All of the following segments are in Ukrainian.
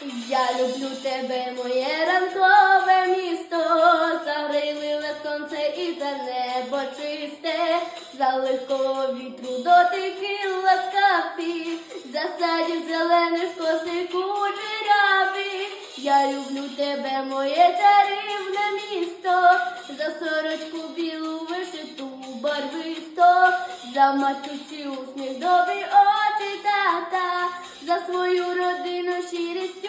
Я люблю тебе, моє ранкове місто, загрейливе сонце і за небо чисте, за легкого вітру дотики ласкаві, за садів зелених коси кучеряві. Я люблю тебе, моє чарівне місто, за сорочку білу вишиту барвисто, за матусі усміх добрі очі тата, за свою родину щирістю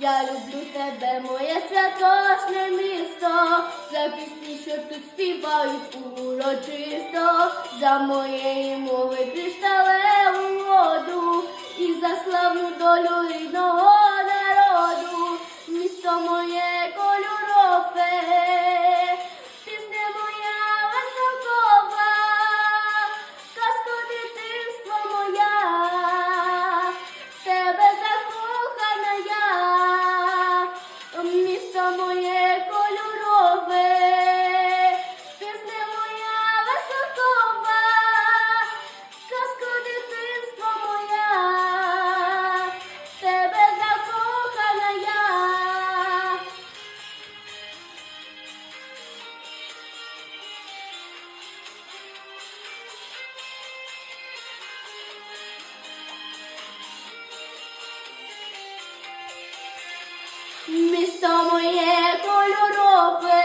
Я люблю тебе, моє святошне місто, за пісні, що тут співають урочисто, за моєї мови кришталеву місто моє Місто моє кольорове,